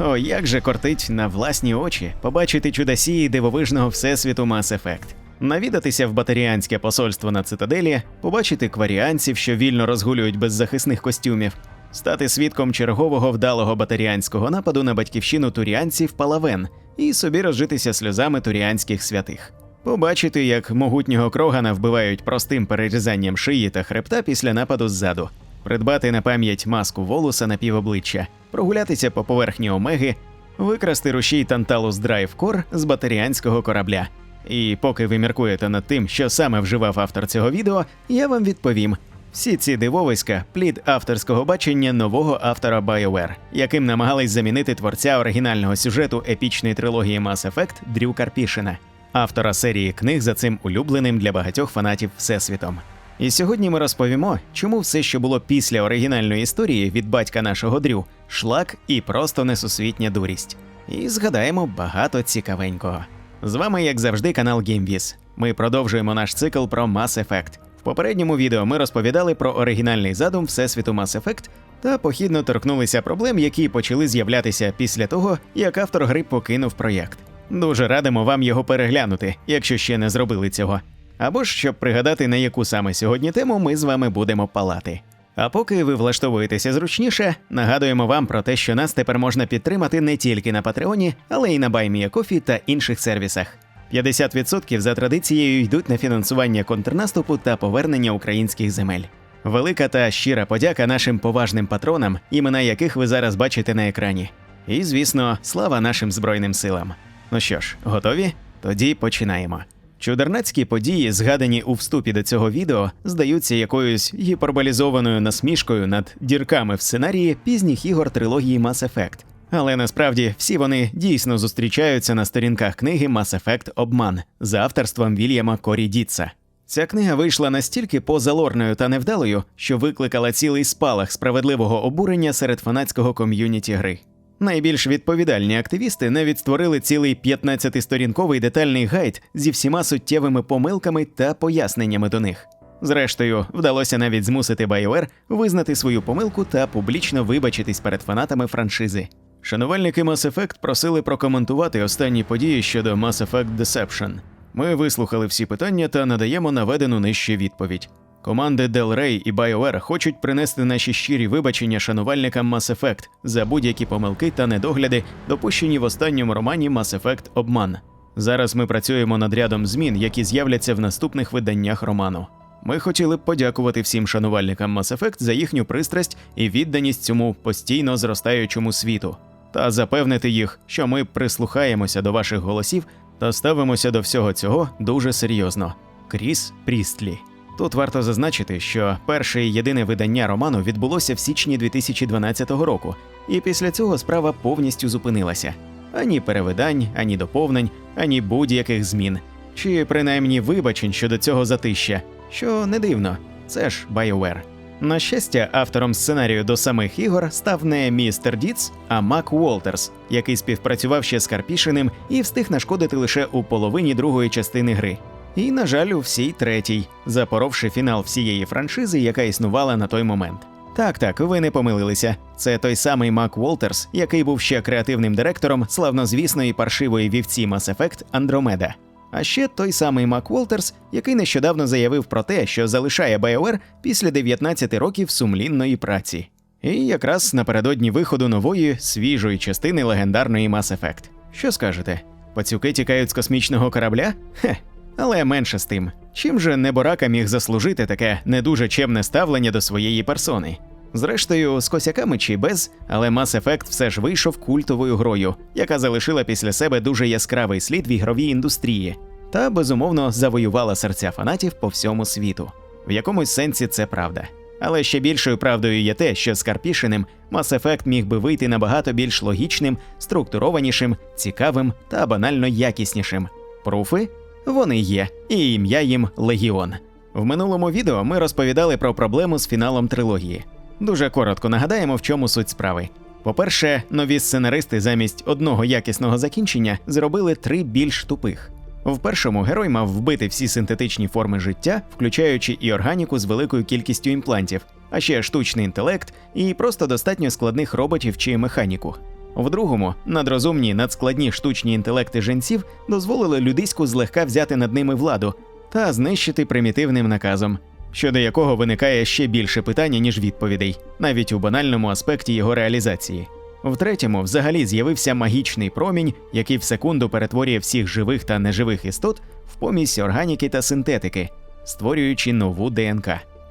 О, як же кортить на власні очі побачити чудосії дивовижного всесвіту Mass Effect. Навідатися в батаріанське посольство на цитаделі, побачити кваріанців, що вільно розгулюють без захисних костюмів, стати свідком чергового вдалого батаріанського нападу на батьківщину туріанців Палавен і собі розжитися сльозами туріанських святих. Побачити, як могутнього крогана вбивають простим перерізанням шиї та хребта після нападу ззаду, придбати на пам'ять маску волоса на півобличчя, прогулятися по поверхні омеги, викрасти рушій Танталус Драйв Кор з батаріанського корабля. І поки ви міркуєте над тим, що саме вживав автор цього відео, я вам відповім. Всі ці дивовиська плід авторського бачення нового автора BioWare, яким намагались замінити творця оригінального сюжету епічної трилогії Mass Effect Дрю Карпішина, автора серії книг за цим улюбленим для багатьох фанатів всесвітом. І сьогодні ми розповімо, чому все, що було після оригінальної історії від батька нашого Дрю, шлак і просто несусвітня дурість. І згадаємо багато цікавенького. З вами, як завжди, канал GameViz. Ми продовжуємо наш цикл про Mass Effect. В попередньому відео ми розповідали про оригінальний задум Всесвіту Mass Effect та похідно торкнулися проблем, які почали з'являтися після того, як автор гри покинув проєкт. Дуже радимо вам його переглянути, якщо ще не зробили цього. Або ж щоб пригадати, на яку саме сьогодні тему ми з вами будемо палати. А поки ви влаштовуєтеся зручніше, нагадуємо вам про те, що нас тепер можна підтримати не тільки на Патреоні, але й на BuyMeACoffee та інших сервісах. 50% за традицією йдуть на фінансування контрнаступу та повернення українських земель. Велика та щира подяка нашим поважним патронам, імена яких ви зараз бачите на екрані. І, звісно, слава нашим Збройним силам. Ну що ж, готові? Тоді починаємо. Чудернацькі події, згадані у вступі до цього відео, здаються якоюсь гіперболізованою насмішкою над дірками в сценарії пізніх ігор трилогії Mass Effect. Але насправді всі вони дійсно зустрічаються на сторінках книги Mass Effect Обман за авторством Вільяма Корі Дітса. Ця книга вийшла настільки позалорною та невдалою, що викликала цілий спалах справедливого обурення серед фанатського ком'юніті гри. Найбільш відповідальні активісти навіть створили цілий 15-сторінковий детальний гайд зі всіма суттєвими помилками та поясненнями до них. Зрештою, вдалося навіть змусити BioWare визнати свою помилку та публічно вибачитись перед фанатами франшизи. Шанувальники Mass Effect просили прокоментувати останні події щодо Mass Effect Deception. Ми вислухали всі питання та надаємо наведену нижче відповідь. Команди Del Rey і BioWare хочуть принести наші щирі вибачення шанувальникам Mass Effect за будь-які помилки та недогляди, допущені в останньому романі Mass Effect Обман. Зараз ми працюємо над рядом змін, які з'являться в наступних виданнях роману. Ми хотіли б подякувати всім шанувальникам Mass Effect за їхню пристрасть і відданість цьому постійно зростаючому світу, та запевнити їх, що ми прислухаємося до ваших голосів та ставимося до всього цього дуже серйозно. Кріс Прістлі. Тут варто зазначити, що перше і єдине видання роману відбулося в січні 2012 року, і після цього справа повністю зупинилася. Ані перевидань, ані доповнень, ані будь-яких змін, чи принаймні вибачень щодо цього затища, що не дивно, це ж BioWare. На щастя, автором сценарію до самих ігор став не містер Діц, а Мак Уолтерс, який співпрацював ще з Карпішиним і встиг нашкодити лише у половині другої частини гри. І, на жаль, у всій третій, запоровши фінал всієї франшизи, яка існувала на той момент. Так, так, ви не помилилися. Це той самий Мак Уолтерс, який був ще креативним директором славнозвісної паршивої вівці Mass Effect Andromeda. А ще той самий Мак Уолтерс, який нещодавно заявив про те, що залишає BioWare після 19 років сумлінної праці. І якраз напередодні виходу нової свіжої частини легендарної Mass Effect. Що скажете? Пацюки тікають з космічного корабля? Хе. Але менше з тим, чим же неборака міг заслужити таке не дуже чемне ставлення до своєї персони. Зрештою, з косяками чи без, але Mass Effect все ж вийшов культовою грою, яка залишила після себе дуже яскравий слід в ігровій індустрії, та безумовно завоювала серця фанатів по всьому світу. В якомусь сенсі це правда. Але ще більшою правдою є те, що з Карпішиним Mass Effect міг би вийти набагато більш логічним, структурованішим, цікавим та банально якіснішим. Пруфи вони є, і ім'я їм Легіон. В минулому відео ми розповідали про проблему з фіналом трилогії. Дуже коротко нагадаємо, в чому суть справи. По-перше, нові сценаристи замість одного якісного закінчення зробили три більш тупих. В першому герой мав вбити всі синтетичні форми життя, включаючи і органіку з великою кількістю імплантів, а ще штучний інтелект і просто достатньо складних роботів чи механіку. В другому надрозумні надскладні штучні інтелекти женців дозволили людиську злегка взяти над ними владу та знищити примітивним наказом, щодо якого виникає ще більше питання, ніж відповідей, навіть у банальному аспекті його реалізації. В третьому взагалі з'явився магічний промінь, який в секунду перетворює всіх живих та неживих істот в помість органіки та синтетики, створюючи нову ДНК.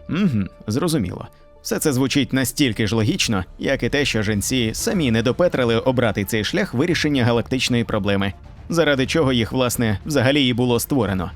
Угу, зрозуміло. Все це звучить настільки ж логічно, як і те, що жінці самі не допетрили обрати цей шлях вирішення галактичної проблеми, заради чого їх, власне, взагалі і було створено.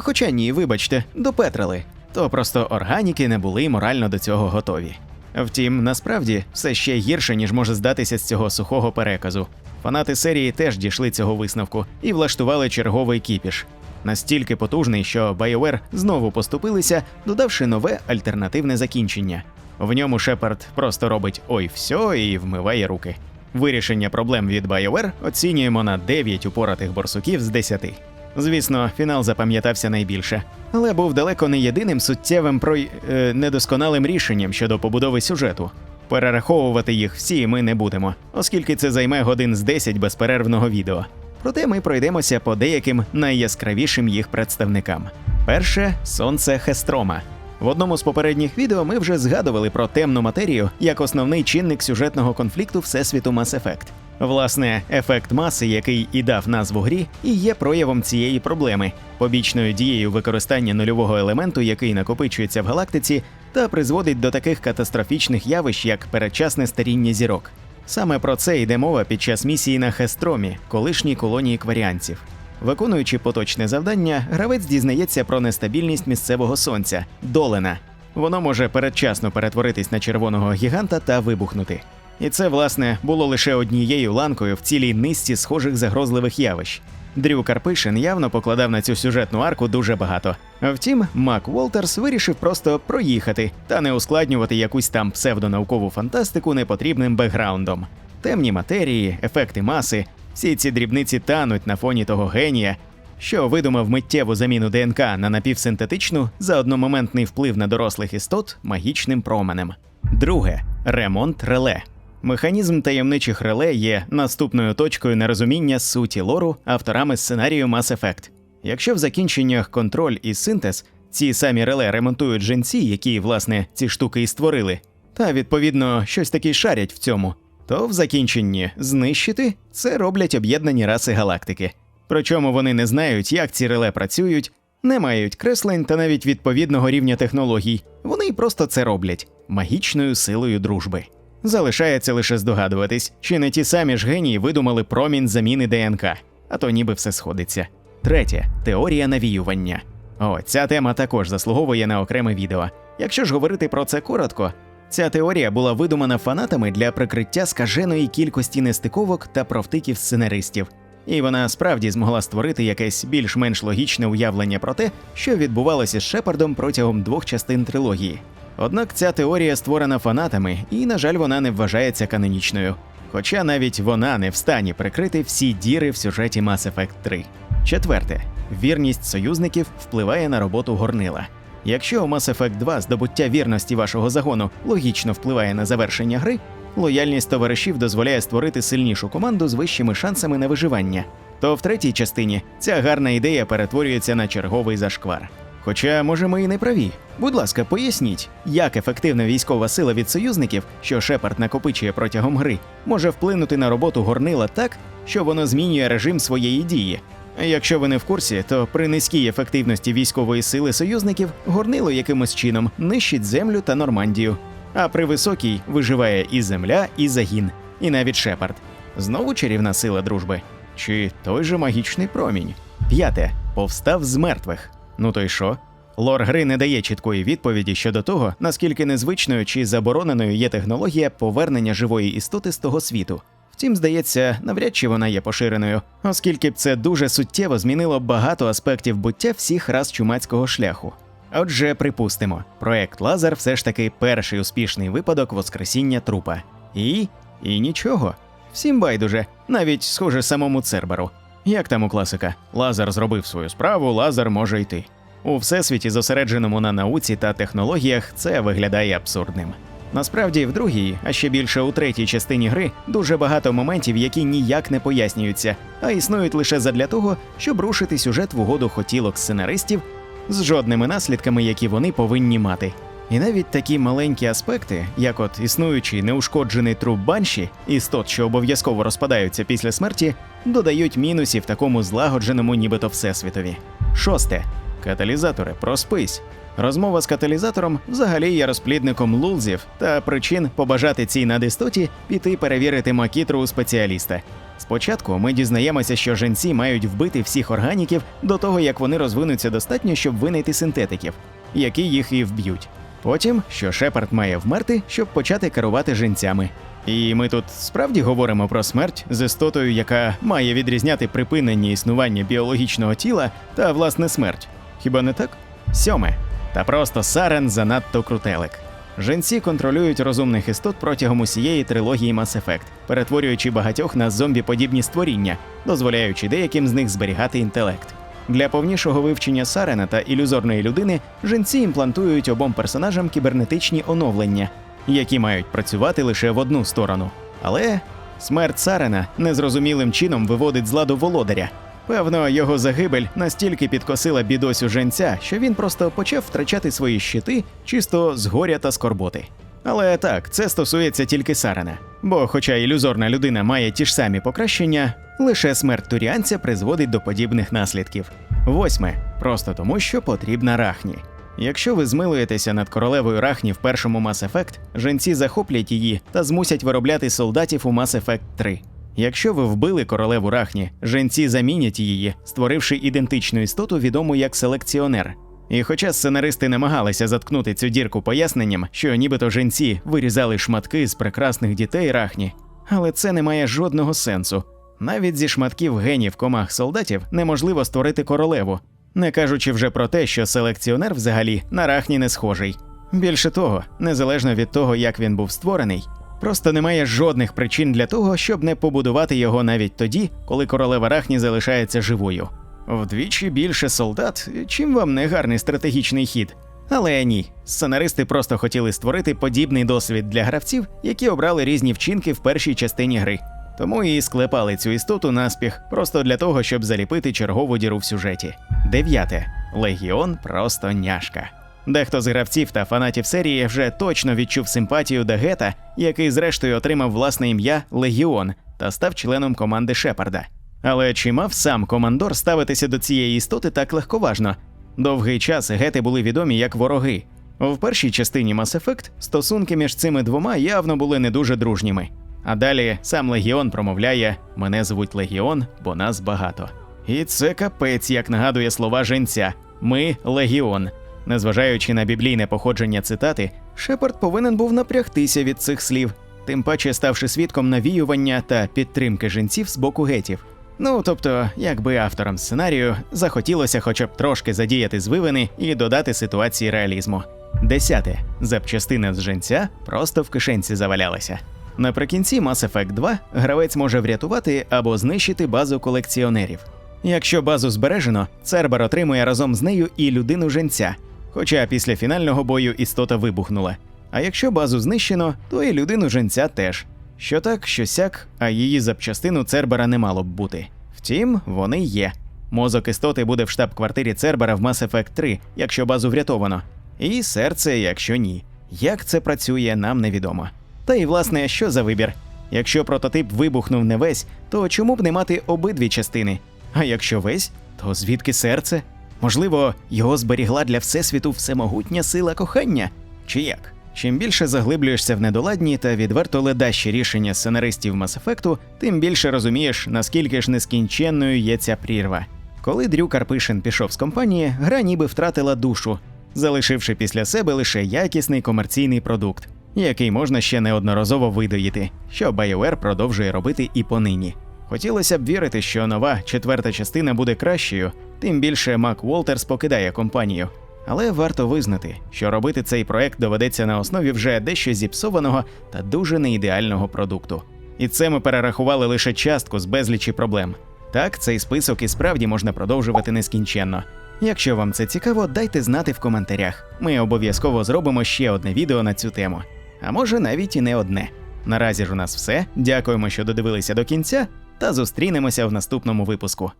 Хоча ні, вибачте, допетрили, то просто органіки не були морально до цього готові. Втім, насправді все ще гірше, ніж може здатися з цього сухого переказу. Фанати серії теж дійшли цього висновку і влаштували черговий кіпіш. Настільки потужний, що BioWare знову поступилися, додавши нове альтернативне закінчення. В ньому Шепард просто робить ой все і вмиває руки. Вирішення проблем від BioWare оцінюємо на 9 упоратих борсуків з 10. Звісно, фінал запам'ятався найбільше, але був далеко не єдиним суттєвим про е, недосконалим рішенням щодо побудови сюжету. Перераховувати їх всі ми не будемо, оскільки це займе годин з 10 безперервного відео. Проте ми пройдемося по деяким найяскравішим їх представникам. Перше сонце Хестрома. В одному з попередніх відео ми вже згадували про темну матерію як основний чинник сюжетного конфлікту Всесвіту Mass Effect. Власне, ефект маси, який і дав назву грі, і є проявом цієї проблеми, побічною дією використання нульового елементу, який накопичується в галактиці, та призводить до таких катастрофічних явищ, як передчасне старіння зірок. Саме про це йде мова під час місії на Хестромі, колишній колонії кваріанців. Виконуючи поточне завдання, гравець дізнається про нестабільність місцевого сонця долена. Воно може передчасно перетворитись на червоного гіганта та вибухнути. І це, власне, було лише однією ланкою в цілій низці схожих загрозливих явищ. Дрю Карпишин явно покладав на цю сюжетну арку дуже багато. Втім, Мак Волтерс вирішив просто проїхати та не ускладнювати якусь там псевдонаукову фантастику непотрібним бекграундом. Темні матерії, ефекти маси, всі ці дрібниці тануть на фоні того генія, що видумав миттєву заміну ДНК на напівсинтетичну за одномоментний вплив на дорослих істот магічним променем. Друге ремонт реле. Механізм таємничих реле є наступною точкою нерозуміння суті лору авторами сценарію Mass Effect. Якщо в закінченнях контроль і синтез ці самі реле ремонтують жінці, які, власне, ці штуки і створили, та відповідно щось таки шарять в цьому, то в закінченні знищити це роблять об'єднані раси галактики. Причому вони не знають, як ці реле працюють, не мають креслень та навіть відповідного рівня технологій. Вони просто це роблять магічною силою дружби. Залишається лише здогадуватись, чи не ті самі ж генії видумали промінь заміни ДНК, а то ніби все сходиться. Третє теорія навіювання. О, ця тема також заслуговує на окреме відео. Якщо ж говорити про це коротко, ця теорія була видумана фанатами для прикриття скаженої кількості нестиковок та провтиків сценаристів. І вона справді змогла створити якесь більш-менш логічне уявлення про те, що відбувалося з Шепардом протягом двох частин трилогії. Однак ця теорія створена фанатами, і, на жаль, вона не вважається канонічною. Хоча навіть вона не в стані прикрити всі діри в сюжеті Mass Effect 3. Четверте, вірність союзників впливає на роботу горнила. Якщо у Mass Effect 2 здобуття вірності вашого загону логічно впливає на завершення гри, лояльність товаришів дозволяє створити сильнішу команду з вищими шансами на виживання. То в третій частині ця гарна ідея перетворюється на черговий зашквар. Хоча, може, ми і не праві. Будь ласка, поясніть, як ефективна військова сила від союзників, що Шепард накопичує протягом гри, може вплинути на роботу горнила так, що воно змінює режим своєї дії. Якщо ви не в курсі, то при низькій ефективності військової сили союзників горнило якимось чином нищить землю та Нормандію. А при високій виживає і земля, і загін, і навіть Шепард. Знову чарівна сила дружби. Чи той же магічний промінь? П'яте повстав з мертвих. Ну то й що? Лор гри не дає чіткої відповіді щодо того, наскільки незвичною чи забороненою є технологія повернення живої істоти з того світу. Втім, здається, навряд чи вона є поширеною, оскільки б це дуже суттєво змінило багато аспектів буття всіх рас чумацького шляху. Отже, припустимо, проект Лазар все ж таки перший успішний випадок воскресіння трупа. І. і нічого. Всім байдуже, навіть схоже самому Церберу. Як там у класика? Лазар зробив свою справу, Лазар може йти. У всесвіті, зосередженому на науці та технологіях, це виглядає абсурдним. Насправді, в другій, а ще більше у третій частині гри, дуже багато моментів, які ніяк не пояснюються, а існують лише задля того, щоб рушити сюжет в угоду хотілок сценаристів з жодними наслідками, які вони повинні мати. І навіть такі маленькі аспекти, як от існуючий неушкоджений труп банші, істот, що обов'язково розпадаються після смерті, додають мінусів такому злагодженому, нібито всесвітові. Шосте. Каталізатори, проспись. Розмова з каталізатором взагалі є розплідником лулзів та причин побажати цій надистоті піти перевірити макітру у спеціаліста. Спочатку ми дізнаємося, що женці мають вбити всіх органіків до того, як вони розвинуться достатньо, щоб винайти синтетиків, які їх і вб'ють. Потім, що Шепард має вмерти, щоб почати керувати женцями. І ми тут справді говоримо про смерть з істотою, яка має відрізняти припинення існування біологічного тіла та власне смерть. Хіба не так? Сьоме. Та просто Сарен занадто крутелик. Женці контролюють розумних істот протягом усієї трилогії Mass Effect, перетворюючи багатьох на зомбі-подібні створіння, дозволяючи деяким з них зберігати інтелект. Для повнішого вивчення Сарена та ілюзорної людини женці імплантують обом персонажам кібернетичні оновлення, які мають працювати лише в одну сторону. Але смерть Сарена незрозумілим чином виводить з ладу володаря. Певно, його загибель настільки підкосила бідосю женця, що він просто почав втрачати свої щити чисто з горя та скорботи. Але так, це стосується тільки Сарена. Бо, хоча ілюзорна людина має ті ж самі покращення, лише смерть туріанця призводить до подібних наслідків. Восьме. Просто тому, що потрібна рахні. Якщо ви змилуєтеся над королевою Рахні в першому Mass Effect, женці захоплять її та змусять виробляти солдатів у Mass Effect 3. Якщо ви вбили королеву Рахні, женці замінять її, створивши ідентичну істоту, відому як селекціонер. І хоча сценаристи намагалися заткнути цю дірку поясненням, що нібито женці вирізали шматки з прекрасних дітей Рахні, але це не має жодного сенсу. Навіть зі шматків генів комах солдатів неможливо створити королеву, не кажучи вже про те, що селекціонер взагалі на Рахні не схожий. Більше того, незалежно від того, як він був створений, просто немає жодних причин для того, щоб не побудувати його навіть тоді, коли королева Рахні залишається живою. Вдвічі більше солдат, чим вам не гарний стратегічний хід. Але ні, сценаристи просто хотіли створити подібний досвід для гравців, які обрали різні вчинки в першій частині гри. Тому і склепали цю істоту наспіх, просто для того, щоб заліпити чергову діру в сюжеті. Дев'яте. Легіон просто няшка. Дехто з гравців та фанатів серії вже точно відчув симпатію до Гета, який зрештою отримав власне ім'я Легіон та став членом команди Шепарда. Але чи мав сам командор ставитися до цієї істоти так легковажно? Довгий час гети були відомі як вороги. В першій частині Mass Effect стосунки між цими двома явно були не дуже дружніми. А далі сам Легіон промовляє: Мене звуть Легіон, бо нас багато. І це капець, як нагадує слова женця: Ми Легіон. Незважаючи на біблійне походження цитати, Шепард повинен був напрягтися від цих слів, тим паче ставши свідком навіювання та підтримки жінців з боку гетів. Ну тобто, якби авторам сценарію захотілося хоча б трошки задіяти звивини і додати ситуації реалізму. Десяте запчастина з женця просто в кишенці завалялася. Наприкінці Mass Effect 2 гравець може врятувати або знищити базу колекціонерів. Якщо базу збережено, Цербер отримує разом з нею і людину женця, хоча після фінального бою істота вибухнула. А якщо базу знищено, то і людину женця теж. Що так, що сяк, а її запчастину Цербера не мало б бути. Втім, вони є. Мозок істоти буде в штаб-квартирі Цербера в Mass Effect 3, якщо базу врятовано, і серце, якщо ні. Як це працює, нам невідомо. Та й власне, що за вибір? Якщо прототип вибухнув не весь, то чому б не мати обидві частини? А якщо весь, то звідки серце? Можливо, його зберігла для всесвіту всемогутня сила кохання? Чи як? Чим більше заглиблюєшся в недоладні та відверто ледащі рішення сценаристів Mass Effect, тим більше розумієш, наскільки ж нескінченною є ця прірва. Коли Дрю Карпишин пішов з компанії, гра ніби втратила душу, залишивши після себе лише якісний комерційний продукт, який можна ще неодноразово видоїти, що BioWare продовжує робити і понині. Хотілося б вірити, що нова четверта частина буде кращою, тим більше Мак Уолтерс покидає компанію. Але варто визнати, що робити цей проект доведеться на основі вже дещо зіпсованого та дуже неідеального продукту. І це ми перерахували лише частку з безлічі проблем. Так, цей список і справді можна продовжувати нескінченно. Якщо вам це цікаво, дайте знати в коментарях. Ми обов'язково зробимо ще одне відео на цю тему. а може навіть і не одне. Наразі ж у нас все. Дякуємо, що додивилися до кінця, та зустрінемося в наступному випуску.